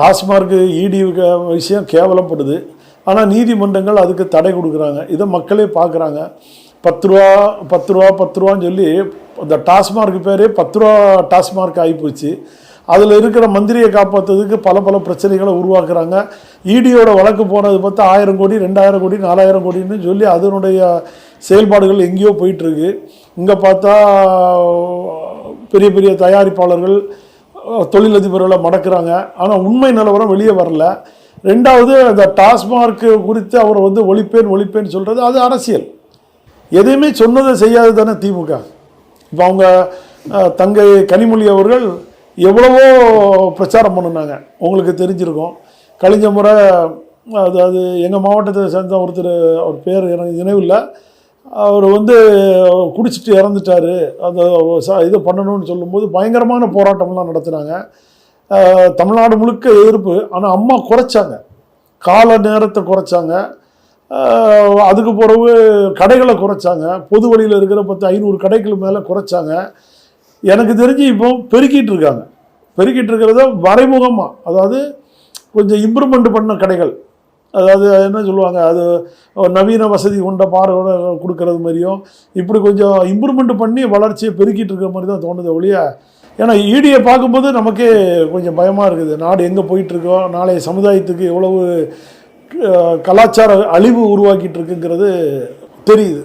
டாஸ்மார்க் இடி விஷயம் கேவலப்படுது. ஆனால் நீதிமன்றங்கள் அதுக்கு தடை கொடுக்குறாங்க. இதை மக்களே பார்க்குறாங்க. பத்து ரூபா பத்து ரூபா பத்து ரூபான்னு சொல்லி இந்த டாஸ்மார்க் பேரே பத்து ரூபா டாஸ்மார்க் ஆகிப்போச்சு அதில் இருக்கிற மந்திரியை காப்பாற்றுறதுக்கு பல பல பிரச்சனைகளை உருவாக்குறாங்க. இடியோட வழக்கு போனது பார்த்தா ஆயிரம் கோடி ரெண்டாயிரம் கோடி நாலாயிரம் கோடின்னு சொல்லி அதனுடைய செயல்பாடுகள் எங்கேயோ போயிட்டுருக்கு இங்கே பார்த்தா பெரிய பெரிய தயாரிப்பாளர்கள் தொழிலதிபர்களை மடக்கிறாங்க. ஆனால் உண்மை நிலவரம் வெளியே வரல. ரெண்டாவது அந்த டாஸ்மார்க் குறித்து அவர் வந்து ஒழிப்பேன் ஒழிப்பேன்னு சொல்கிறது அது அரசியல். எதையுமே சொன்னதை செய்யாது தானே திமுக. இப்போ அவங்க தங்கை கனிமொழி அவர்கள் எவ்வளவோ பிரச்சாரம் பண்ணினாங்க. உங்களுக்கு தெரிஞ்சிருக்கும். கழிஞ்ச முறை அதாவது எங்கள் மாவட்டத்தை சேர்ந்த ஒருத்தர் அவர் பேர் எனக்கு நினைவில்லை அவர் வந்து குடிச்சிட்டு இறந்துட்டாரு. அந்த இது பண்ணணும்னு சொல்லும்போது பயங்கரமான போராட்டம்லாம் நடத்துனாங்க. தமிழ்நாடு முழுக்க எதிர்ப்பு. ஆனால் அம்மா குறைச்சாங்க. கால நேரத்தை குறைச்சாங்க. அதுக்கு பிறகு கடைகளை குறைச்சாங்க. பொது வழியில் இருக்கிற பத்து ஐநூறு கடைகள் மேலே குறைச்சாங்க. எனக்கு தெரிஞ்சு இப்போ பெருக்கிட்டு இருக்காங்க. பெருக்கிட்டு இருக்கிறத மறைமுகமாக அதாவது கொஞ்சம் இம்ப்ரூவ்மெண்ட் பண்ண கடைகள். அதாவது என்ன சொல்லுவாங்க அது ஒரு நவீன வசதி கொண்ட பார்வையோட கொடுக்கறது மாதிரியும் இப்படி கொஞ்சம் இம்ப்ரூவ்மெண்ட் பண்ணி வளர்ச்சியை பெருக்கிட்டு இருக்கிற மாதிரி தான் தோணுது ஒழிய ஏன்னா ஈடியை பார்க்கும்போது நமக்கே கொஞ்சம் பயமாக இருக்குது. நாடு எங்கே போயிட்டுருக்கோம் நாளைய சமுதாயத்துக்கு எவ்வளவு கலாச்சார அழிவு உருவாக்கிட்டு இருக்குங்கிறது தெரியுது.